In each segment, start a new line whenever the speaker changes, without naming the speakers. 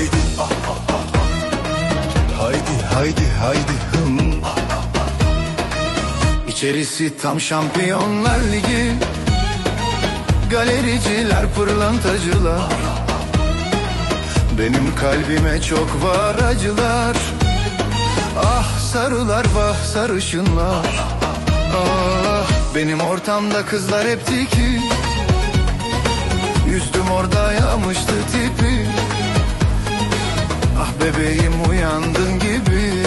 haydi. Haydi haydi haydi hım. İçerisi tam şampiyonlar ligi Galericiler pırlantacılar. Benim kalbime çok var acılar Ah sarılar vah sarışınlar Ah benim ortamda kızlar hep dikir Üstüm orada yağmıştı tipi bebeğim uyandın gibi.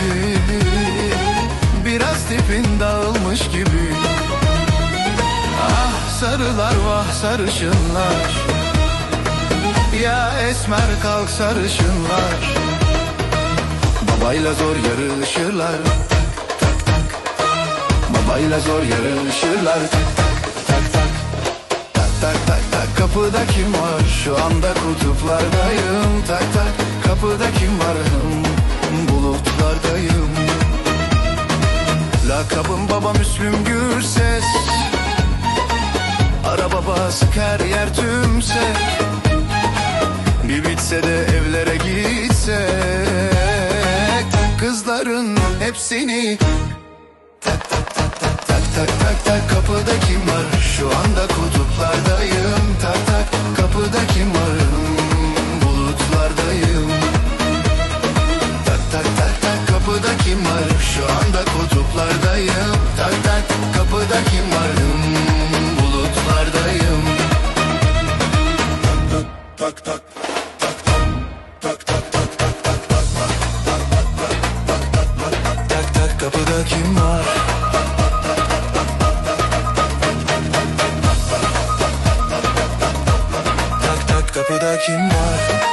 Biraz tipin dağılmış gibi. Ah sarılar vah sarışınlar. Ya esmer kalk sarışınlar. Babayla zor yarışırlar. Tak tak Babayla zor yarışırlar. Tak tak tak tak Tak tak kapıda kim var? Şu anda kutuplardayım. Tak tak kapıda kim var? Hmm, bulutlardayım. Lakabım baba Müslüm Gürses. Araba basık her yer tümsek Bir bitse de evlere gitsek. Kızların hepsini Tak tak tak tak tak tak tak tak Kapıda Tak tak tak tak tak tak tak tak tak tak tak tak kapıda kim var? Tak tak kapıda kim var?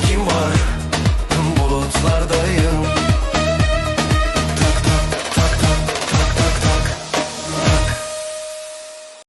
Kim var?
Bulutlardayım